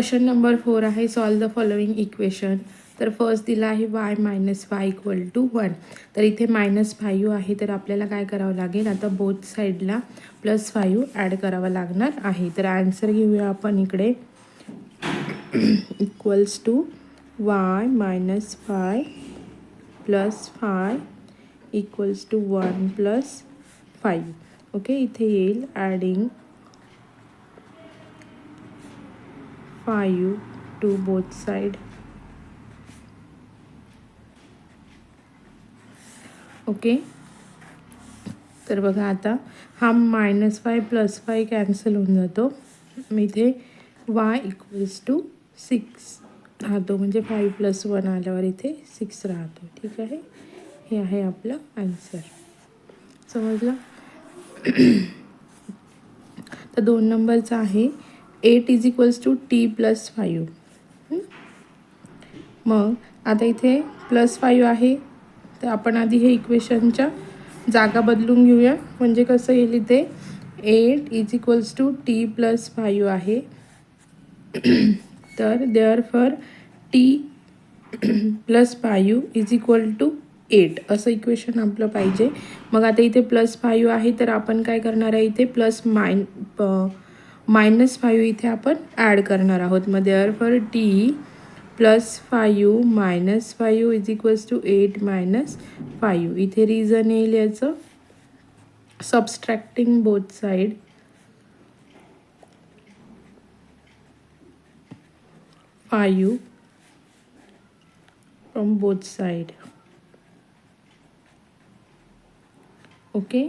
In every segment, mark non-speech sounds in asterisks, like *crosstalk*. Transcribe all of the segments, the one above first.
Question number four आहे solve the following equation तर first दिला आहे y minus five equal to one तर इथे मायनस फायू आहे तर आपल्याला काय करावं लागेल? आता बोथ साईडला प्लस फायू ॲड करावं लागणार आहे. तर आन्सर घेऊया आपण इकडे. Equals to y minus five plus five equals to one plus five okay इथे येईल adding five to both side. Okay? तर बघा आता हा minus five plus five cancel होऊन जातो. मी इथे वाय इक्वल्स टू सिक्स राहतो. म्हणजे फाय प्लस वन आल्यावर इथे सिक्स राहतो. ठीक आहे? हे आहे आपलं आन्सर. समजलं? तर दोन नंबरचा आहे. Eight is equals to t plus five. मग आता इथे प्लस फाईव्ह आहे तर आपण आधी हे इक्वेशनच्या जागा बदलून घेऊया. म्हणजे कसं येईल इथे? Eight is equals to t plus five आहे. तर therefore t plus five is equal to eight. असं इक्वेशन आपलं पाहिजे. मग आता इथे प्लस फायू आहे तर आपण काय करणार आहे? इथे प्लस माइन मायनस फाईव्ह इथे आपण ॲड करणार आहोत. मग therefore t plus five minus five is equals to eight minus five इथे रिझन येईल याचं. Subtracting both side five from both side okay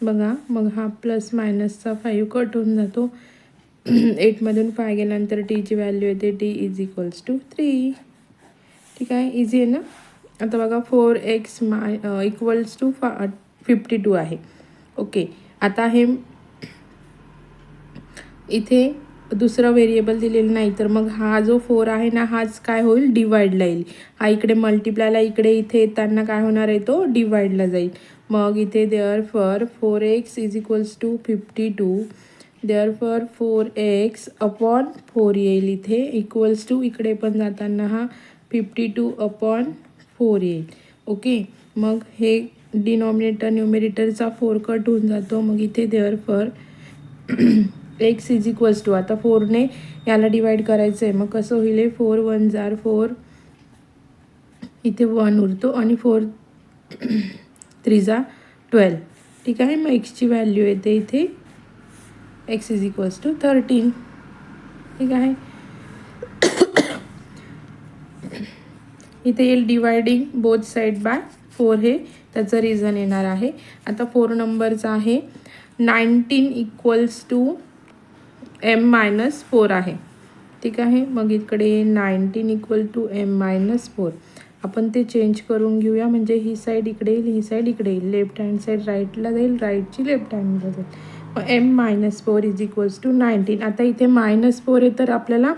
बघा मग हा प्लस मायनसचा फाईव्ह कट होऊन जातो. *clears throat* एटमधून फाय गेल्यानंतर टीची व्हॅल्यू येते t is equals to three ठीक आहे? इझी आहे ना? आता बघा four x my equals to फा फिफ्टी टू आहे. ओके आता हे इथे दुसरं व्हेरिएबल दिलेलं नाही तर मग हा जो फोर आहे ना हाच काय होईल? डिवाइडला येईल. हा इकडे मल्टिप्लायला इकडे इथे येताना काय होणार आहे तो? डिवाइडला जाईल. मग इथे therefore four x is equals to fifty two therefore four x upon four येईल इथे इक्वल्स टू इकडे पण जाताना हा फिफ्टी टू अपॉन फोर येईल ओके मग हे डिनॉमिनेटर न्युमिरेटरचा फोर कट होऊन जातो. मग इथे therefore x is equals to आता फोरने याला डिवाईड करायचं आहे मग कसं होईल फोर वन जार फोर इथे वन उरतो आणि फोर थ्रीजा ट्वेल्व. ठीक आहे मग एक्सची व्हॅल्यू येते इथे. X is equals to thirteen ठीक आहे. इथे येईल dividing both side by four हे. त्याचं रिझन येणार आहे. आता फोर नंबरचा आहे. Nineteen equals to m minus four आहे. ठीक आहे मग इकडे nineteen equal to m minus four आपण ते चेंज करून घेऊया. म्हणजे ही साईड इकडे येईल ही साईड इकडे येईल. लेफ्ट हँड साईड राईटला जाईल राईटची लेफ्ट हँडला जाईल. मग m minus four is equals to nineteen आता इथे मायनस फोर आहे तर आपल्याला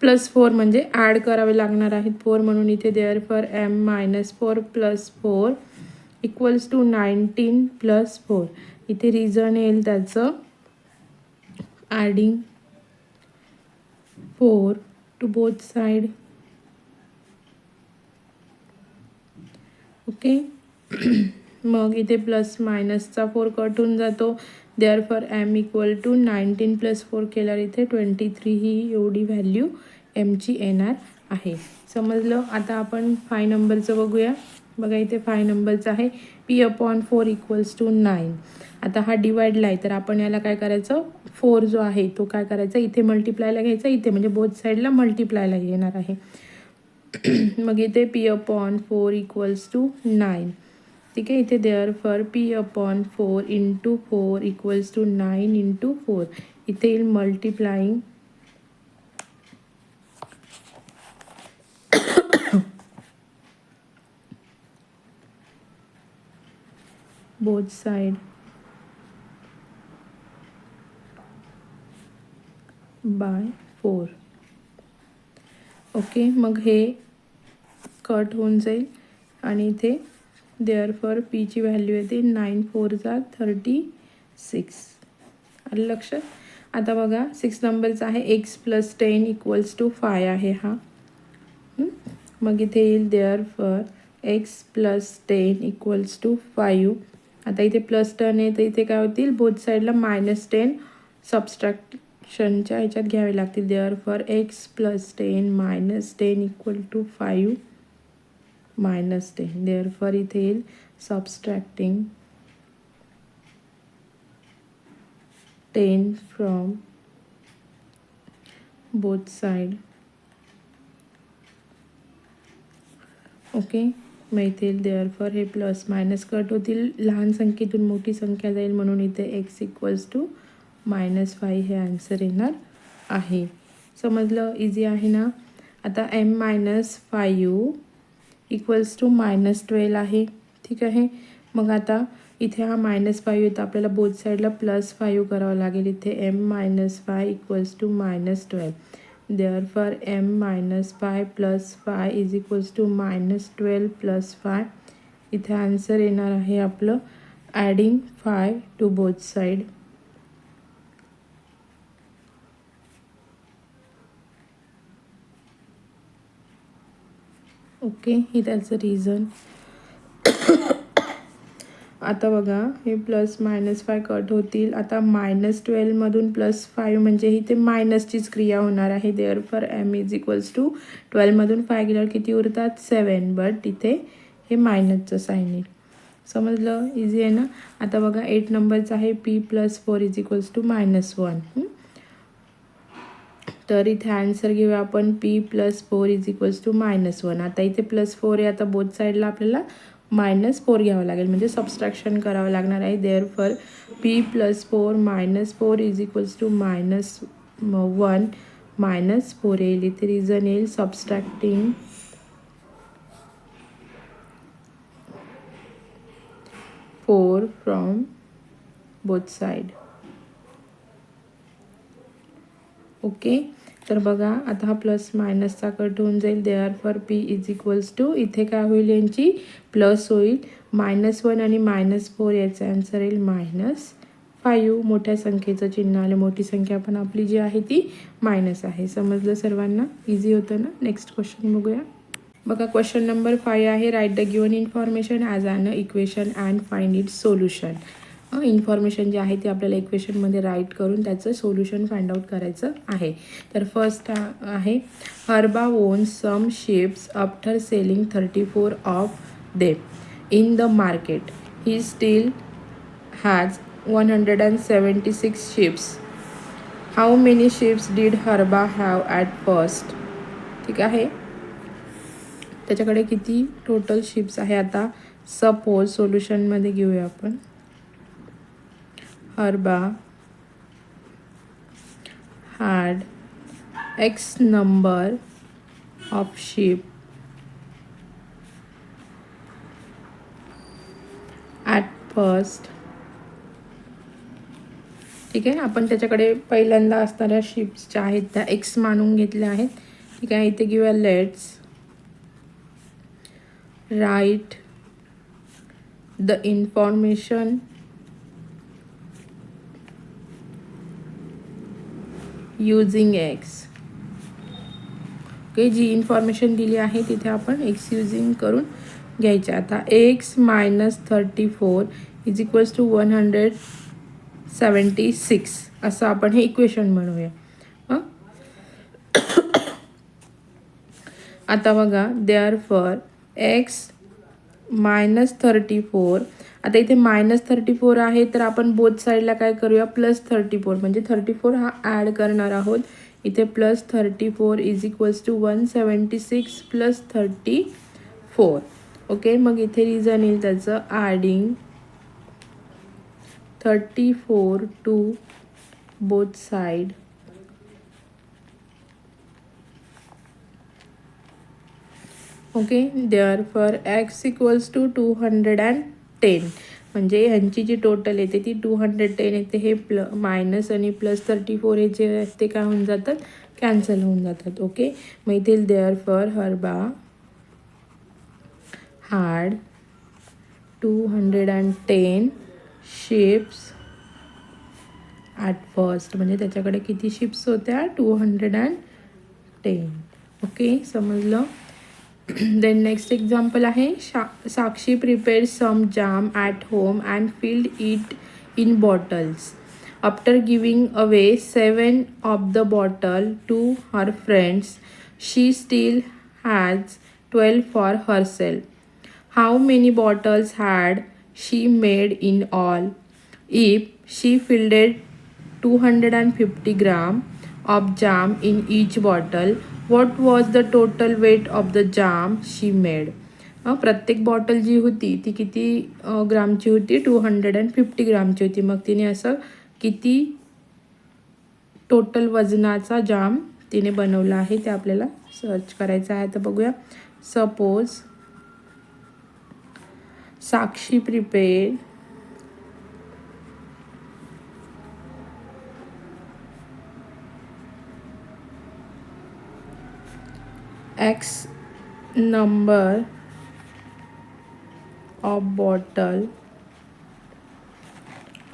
प्लस फोर म्हणजे ॲड करावे लागणार आहेत. फोर म्हणून इथे therefore m minus four plus four equals to nineteen plus four इथे रिझन येईल त्याचं adding four to both side okay? *clears throat* मग इथे प्लस मायनसचा फोर कट होऊन जातो. Therefore m equal to nineteen plus four केल्यावर इथे ट्वेंटी थ्री ही एवढी व्हॅल्यू एमची येणार आहे. समजलं? आता आपण फाय नंबरचं बघूया. बघा इथे फाय नंबरचं आहे. P upon four equals to nine आता हा डिवाइडला आहे. तर आपण याला काय करायचं? फोर जो आहे तो काय करायचा? इथे मल्टिप्लायला घ्यायचा. इथे म्हणजे बोथ साईडला मल्टिप्लायला येणार आहे. *clears throat* मग इथे p upon four equals to nine ठीक आहे? इथे therefore p upon four into four equals to nine into four इथे येईल multiplying both side by four okay मग हे कट होऊन जाईल. आणि इथे देअर फॉर पीची व्हॅल्यू येते नाईन फोर जा थर्टी सिक्स आलं लक्षात? आता बघा सिक्स नंबरचा आहे x plus ten equals to five आहे हा. मग इथे येईल therefore x plus ten equals to five आता इथे प्लस टर्न आहे तर इथे काय होतील? बोथ साईडला मायनस टेन सबस्ट्रॅक्शनच्या ह्याच्यात घ्यावे लागतील. Therefore x plus ten minus ten equal to five minus ten therefore इथे येईल subtracting ten from both side okay मग इथे देअर फॉर हे प्लस मायनस कट होतील. लहान संख्येतून मोठी संख्या जाईल म्हणून इथे x equals to minus five हे आन्सर येणार आहे. समजलं? इझी आहे ना? आता m minus five equals to minus twelve आहे. ठीक आहे? मग आता इथे हा मायनस फायू येतो आपल्याला बोथ साईडला प्लस फायू करावं लागेल. इथे m minus five equals to minus twelve therefore m minus five plus five is equals to minus twelve plus five. इथे आन्सर येणार आहे आपलं adding five to both side okay हे त्याचं रिझन आता बघा हे प्लस मायनस फाय कट होतील. आता मायनस ट्वेल्वमधून प्लस फाईव्ह म्हणजे ही ते मायनसचीच क्रिया होणार आहे. Therefore m is equals to ट्वेल्वमधून five गेल्यावर किती उरतात? सेवन बट इथे हे मायनसचं साईन येईल. समजलं? इझी आहे ना? आता बघा एट नंबरचं आहे. P plus four is equals to minus one तर इथे आन्सर घेऊया आपण p plus four is equals to minus one आता इथे प्लस फोर आहे आता बोथ साईडला आपल्याला मायनस फोर घ्यावं लागेल. म्हणजे सबस्ट्रॅक्शन करावं लागणार आहे. Therefore p plus four minus four is equals to minus one minus four येईल. इथे रिझन येईल. Subtracting four from both side okay. तर बघा आता हा प्लस मायनसचा कट होऊन जाईल. Therefore p is equals to इथे काय होईल यांची? प्लस होईल. मायनस वन आणि मायनस फोर याचा आन्सर येईल मायनस फायू मोठ्या संख्येचं चिन्ह आलं. मोठी संख्या पण आपली जी आहे ती मायनस आहे. समजलं सर्वांना? इझी होतं ना? नेक्स्ट क्वेश्चन बघूया. बघा क्वेश्चन नंबर फाय आहे. Write the given information as an equation and find it solution information जे आहे ते आपल्याला इक्वेशनमध्ये राईट करून त्याचं सोल्युशन फाइंड आउट करायचं आहे. तर फर्स्ट आहे Harba own some ships after selling thirty four of them in the market he still has one hundred and seventy six ships how many ships did Harba have at first ठीक आहे? त्याच्याकडे किती total ships आहे आता? Suppose सोल्युशनमध्ये घेऊया आपण. हर्बा had x number of sheep. At first. ठीक आहे? आपण त्याच्याकडे पहिल्यांदा असणाऱ्या शिप्स ज्या आहेत त्या एक्स मानून घेतल्या आहेत. ठीक आहे? इथे घेऊया let's write the information using x okay G information दिली आहे तिथे आपण एक्स युझिंग करून घ्यायचे. आता x minus thirty four is equals to one hundred seventy six असं आपण हे इक्वेशन म्हणूया. हां? *coughs* आता बघा therefore x minus thirty four. आता इथे मायनस थर्टी फोर आहे तर आपण बोथ साईडला काय करूया? Plus thirty four. म्हणजे थर्टी फोर हा ॲड करणार आहोत. इथे plus thirty four is equals to one seventy six plus thirty four okay मग इथे रिझन येईल त्याचं adding thirty four to both side okay therefore x equals to two hundred and ten म्हणजे ह्यांची जी टोटल येते ती टू हंड्रेड टेन येते. हे प्ल मायनस आणि प्लस थर्टी फोर हे जे ते काय होऊन जातात? कॅन्सल होऊन जातात. ओके मग इथे therefore Harba had two hundred and ten ships at first म्हणजे त्याच्याकडे किती शिप्स होत्या? Two hundred and ten okay समजलं? देन नेक्स्ट एक्झाम्पल आहे शा Sakshi prepare some jam at home and filled it in bottles after giving away seven of the bottle to her friends she still has twelve for herself how many bottles had she made in all if she filled 250 gram of jam in each bottle. What was the total weight of the jam she made? प्रत्येक bottle जी होती ती किती ग्रामची होती? Two hundred and fifty ग्रामची होती. मग तिने असं किती टोटल वजनाचा जाम तिने बनवला आहे ते आपल्याला सर्च करायचं आहे. तर बघूया. Suppose Sakshi prepared x number of bottle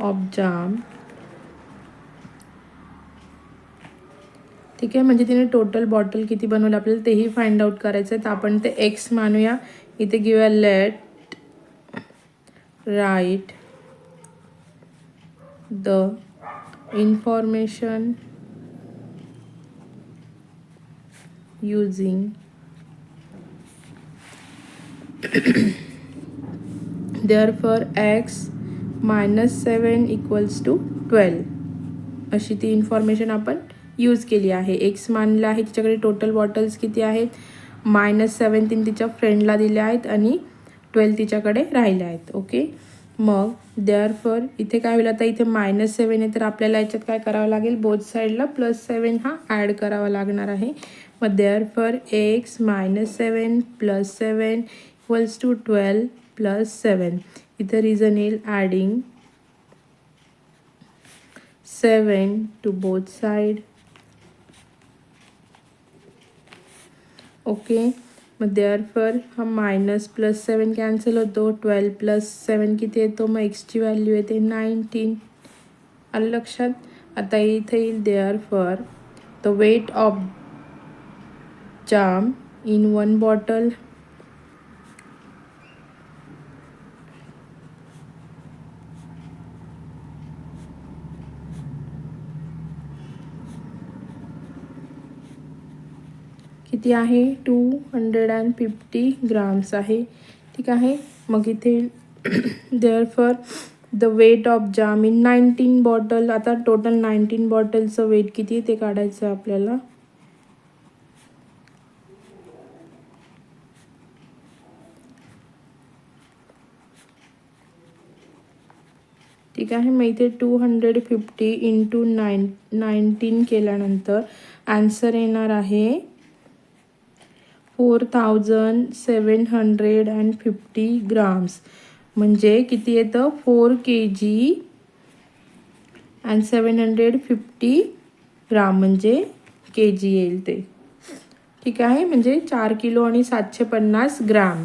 of jam ठीक आहे? म्हणजे तिने टोटल बॉटल किती बनवलं आपल्याला तेही फाइंड आउट करायचं आहे तर आपण ते एक्स मानूया. इथे घेऊया let write the information using *coughs* therefore x minus 7 equals to 12 अशी ती इन्फॉर्मेशन आपण यूज केली आहे. एक्स मानलं आहे तिच्याकडे टोटल बॉटल्स किती आहेत? मायनस सेवन तीन तिच्या फ्रेंडला दिल्या आहेत आणि ट्वेल्व तिच्याकडे राहिल्या आहेत. ओके मग देअर फॉर इथे काय होईल आता? इथे मायनस सेवन आहे तर आपल्याला याच्यात काय करावं लागेल? बोथ साईडला प्लस सेवन हा ॲड करावा लागणार आहे. मग therefore x minus seven plus seven equals to twelve plus seven इथं रिझन येईल adding seven to both side okay मग देअर फॉर हा मायनस प्लस सेवन कॅन्सल होतो. ट्वेल्व प्लस सेवन किती येतो? मग एक्सची व्हॅल्यू येते नाईन्टीन आलं लक्षात? आता इथे येईल therefore the weight of jam in one bottle. किती आहे? Two hundred and fifty grams आहे. ठीक आहे. मग इथे therefore the weight of jam in nineteen bottle आता टोटल नाईन्टीन बॉटलचं वेट किती ते काढायचं आहे आपल्याला? ठीक आहे मग इथे two hundred fifty into nine nineteen केल्यानंतर आन्सर येणार आहे four thousand seven hundred and fifty grams म्हणजे किती येतं? Four k g and seven hundred fifty gram म्हणजे के जी येईल ते. ठीक आहे? म्हणजे चार किलो आणि सातशे पन्नास ग्राम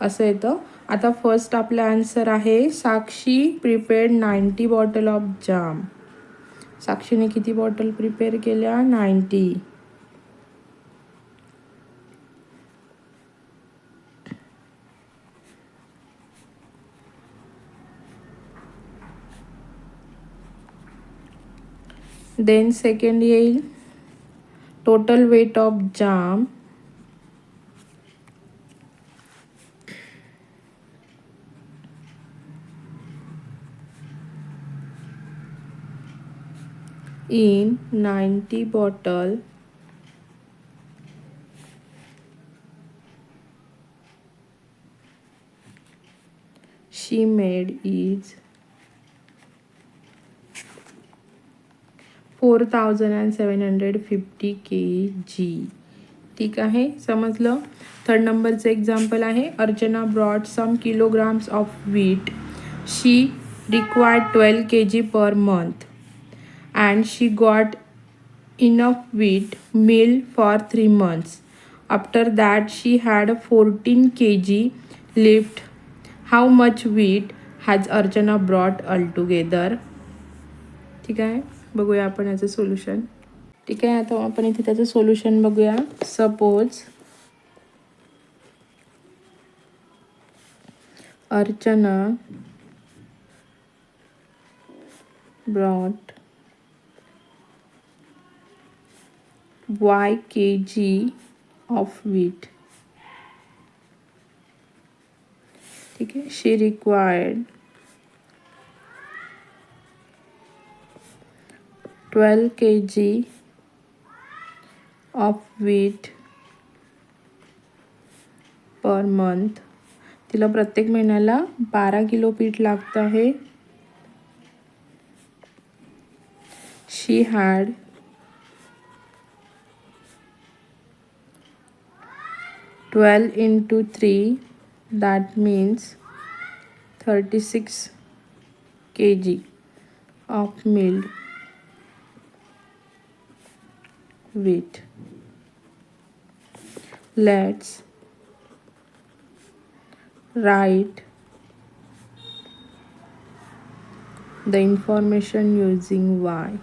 असं येतं. आता फर्स्ट आपला आन्सर आहे Sakshi prepared ninety bottle of jam साक्षीने किती बॉटल प्रिपेअर केल्या? नाईन्टी देन सेकंड येईल total weight of jam in 90 bottle. She made is 4750 kg ठीक आहे? समजलं? थर्ड नंबरचं एक्झाम्पल आहे. Archana brought some kilograms of wheat she required twelve k g per month and she got enough wheat meal for 3 months. After that, she had 14 kg left. How much wheat has Archana brought altogether? ठीक आहे बघूया आपण याचं solution ठीक आहे आता आपण इथे त्याचं सोल्युशन बघूया suppose Archana y k g of wheat ठीक आहे she required twelve k g of wheat per month तिला प्रत्येक महिन्याला बारा किलो पीठ लागतं आहे she had 12 into 3 that means 36 kg of milled wheat. Let's write the information using Y.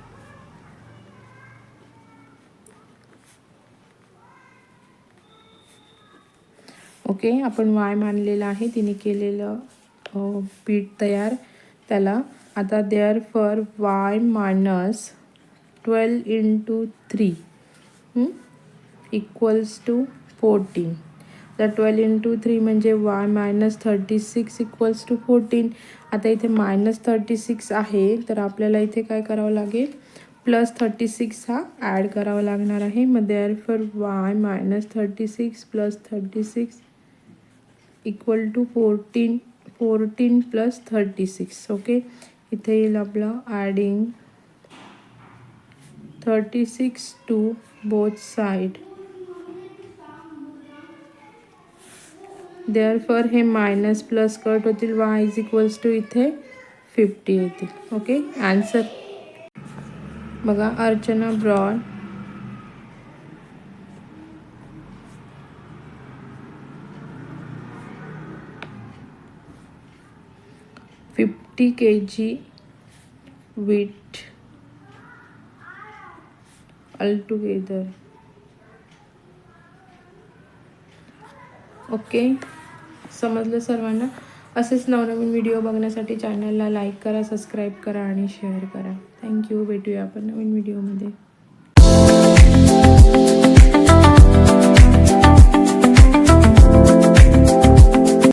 Okay आपण वाय मानलेलं आहे. तिने केलेलं पीठ तयार. त्याला आता therefore Y minus twelve into three equals to fourteen तर ट्वेल्व इंटू थ्री म्हणजे Y minus thirty six equals to fourteen आता इथे मायनस थर्टी सिक्स आहे तर आपल्याला इथे काय करावं लागेल? प्लस थर्टी सिक्स हा ॲड करावा लागणार आहे. मग therefore Y minus thirty six plus thirty six equal to fourteen fourteen plus thirty six okay इथे येईल आपलं adding thirty six to both side therefore हे मायनस प्लस कट होतील. वाय इज इक्वल्स टू इथे फिफ्टी येतील. Okay answer बघा Archana brought fifty K G wheat altogether okay समजलं सर्वांना? असेच नवनवीन व्हिडिओ बघण्यासाठी चॅनलला लाईक करा सबस्क्राईब करा आणि शेअर करा. थँक्यू भेटूया आपण नवीन व्हिडिओमध्ये